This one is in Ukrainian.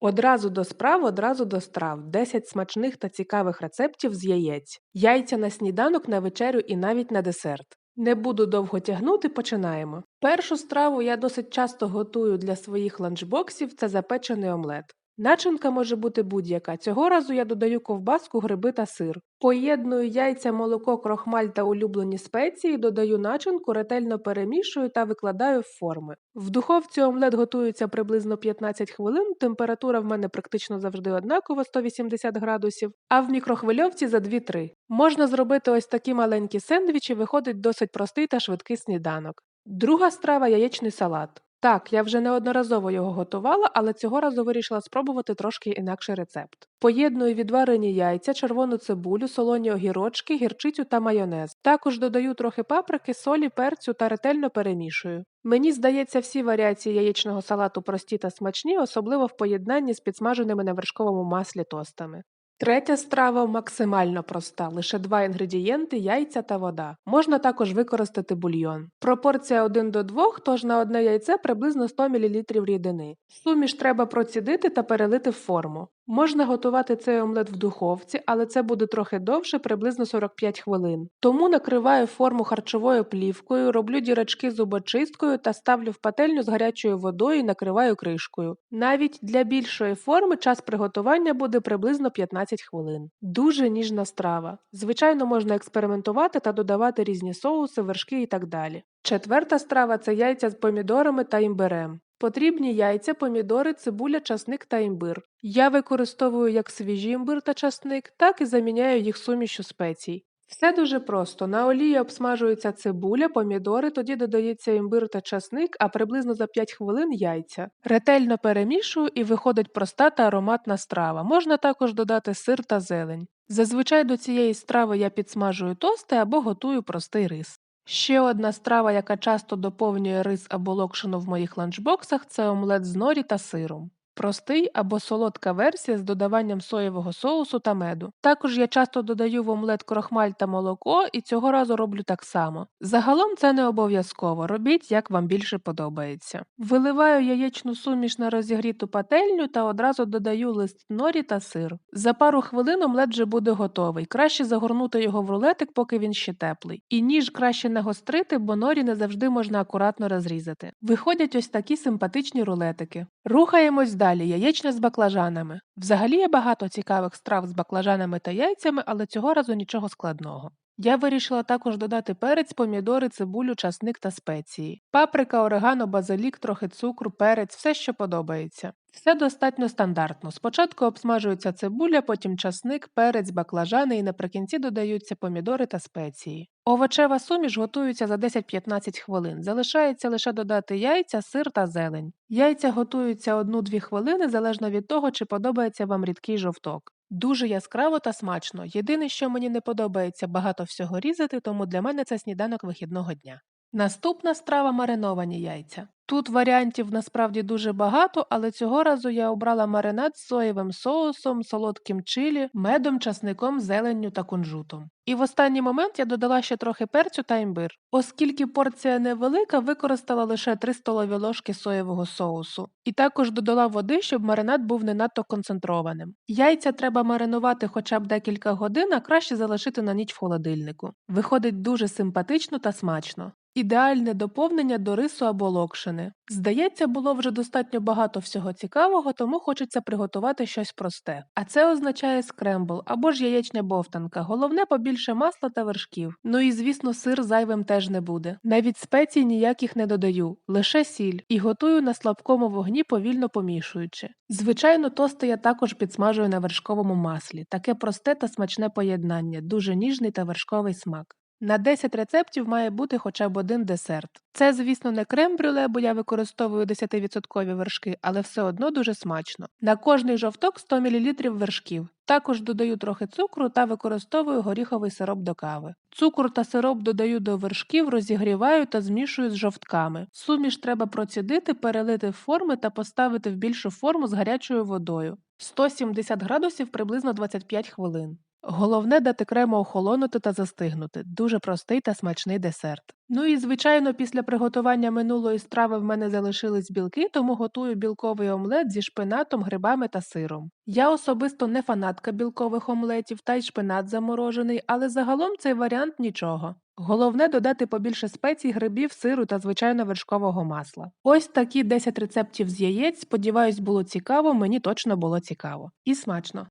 Одразу до справ, одразу до страв. 10 смачних та цікавих рецептів з яєць. Яйця на сніданок, на вечерю і навіть на десерт. Не буду довго тягнути, починаємо. Першу страву я досить часто готую для своїх ланчбоксів це запечений омлет. Начинка може бути будь-яка. Цього разу я додаю ковбаску, гриби та сир. Поєдную яйця, молоко, крохмаль та улюблені спеції, додаю начинку, ретельно перемішую та викладаю в форми. В духовці омлет готується приблизно 15 хвилин, температура в мене практично завжди однакова 180 градусів, а в мікрохвильовці за 2-3. Можна зробити ось такі маленькі сендвічі, виходить досить простий та швидкий сніданок. Друга страва яєчний салат. Так, я вже неодноразово його готувала, але цього разу вирішила спробувати трошки інакший рецепт. Поєдную відварені яйця, червону цибулю, солоні огірочки, гірчицю та майонез. Також додаю трохи паприки, солі, перцю та ретельно перемішую. Мені здається, всі варіації яєчного салату прості та смачні, особливо в поєднанні з підсмаженими на вершковому маслі тостами. Третя страва максимально проста, лише два інгредієнти яйця та вода. Можна також використати бульйон. Пропорція 1 до 2, тож на одне яйце приблизно 100 мл рідини. Суміш треба процідити та перелити в форму. Можна готувати цей омлет в духовці, але це буде трохи довше, приблизно 45 хвилин. Тому накриваю форму харчовою плівкою, роблю дірочки зубочисткою та ставлю в пательню з гарячою водою і накриваю кришкою. Навіть для більшої форми час приготування буде приблизно 15 хвилин. Дуже ніжна страва. Звичайно, можна експериментувати та додавати різні соуси, вершки і так далі. Четверта страва це яйця з помідорами та імбирем. Потрібні яйця, помідори, цибуля, часник та імбир. Я використовую як свіжі імбир та часник, так і заміняю їх сумішю спецій. Все дуже просто. На олії обсмажується цибуля, помідори, тоді додається імбир та часник, а приблизно за 5 хвилин яйця. Ретельно перемішую і виходить проста та ароматна страва. Можна також додати сир та зелень. Зазвичай до цієї страви я підсмажую тости або готую простий рис. Ще одна страва, яка часто доповнює рис або локшину в моїх ланчбоксах, це омлет з норі та сиром. Простий або солодка версія з додаванням соєвого соусу та меду. Також я часто додаю в омлет крохмаль та молоко, і цього разу роблю так само. Загалом це не обов'язково, робіть, як вам більше подобається. Виливаю яєчну суміш на розігріту пательню та одразу додаю лист норі та сир. За пару хвилин омлет вже буде готовий. Краще загорнути його в рулетик, поки він ще теплий. І ніж краще не гострити, бо норі не завжди можна акуратно розрізати. Виходять ось такі симпатичні рулетики. Рухаємось далі. Далі яєчня з баклажанами. Взагалі є багато цікавих страв з баклажанами та яйцями, але цього разу нічого складного. Я вирішила також додати перець, помідори, цибулю, часник та спеції. Паприка, орегано, базилік, трохи цукру, перець, все, що подобається. Все достатньо стандартно. Спочатку обсмажується цибуля, потім часник, перець, баклажани і наприкінці додаються помідори та спеції. Овочева суміш готується за 10-15 хвилин. Залишається лише додати яйця, сир та зелень. Яйця готуються 1-2 хвилини залежно від того, чи подобається вам рідкий жовток. Дуже яскраво та смачно. Єдине, що мені не подобається багато всього різати, тому для мене це сніданок вихідного дня. Наступна страва мариновані яйця. Тут варіантів насправді дуже багато, але цього разу я обрала маринад з соєвим соусом, солодким чилі, медом, часником, зеленню та кунжутом. І в останній момент я додала ще трохи перцю та імбир. Оскільки порція невелика, використала лише 3 столові ложки соєвого соусу. І також додала води, щоб маринад був не надто концентрованим. Яйця треба маринувати хоча б декілька годин, а краще залишити на ніч в холодильнику. Виходить дуже симпатично та смачно. Ідеальне доповнення до рису або локшини. Здається, було вже достатньо багато всього цікавого, тому хочеться приготувати щось просте. А це означає скрембл або ж яєчня бовтанка. Головне побільше масла та вершків. Ну і звісно, сир зайвим теж не буде. Навіть спецій ніяких не додаю, лише сіль, і готую на слабкому вогні, повільно помішуючи. Звичайно, тости я також підсмажую на вершковому маслі. Таке просте та смачне поєднання, дуже ніжний та вершковий смак. На 10 рецептів має бути хоча б один десерт. Це, звісно, не крем-брюле, бо я використовую 10% вершки, але все одно дуже смачно. На кожний жовток 100 мл вершків. Також додаю трохи цукру та використовую горіховий сироп до кави. Цукор та сироп додаю до вершків, розігріваю та змішую з жовтками. Суміш треба процідити, перелити в форми та поставити в більшу форму з гарячою водою. 170 градусів приблизно 25 хвилин. Головне дати крему охолонути та застигнути. Дуже простий та смачний десерт. Ну і звичайно, після приготування минулої страви в мене залишились білки, тому готую білковий омлет зі шпинатом, грибами та сиром. Я особисто не фанатка білкових омлетів, та й шпинат заморожений, але загалом цей варіант нічого. Головне додати побільше спецій, грибів, сиру та звичайно вершкового масла. Ось такі 10 рецептів з яєць. Сподіваюсь, було цікаво. Мені точно було цікаво і смачно.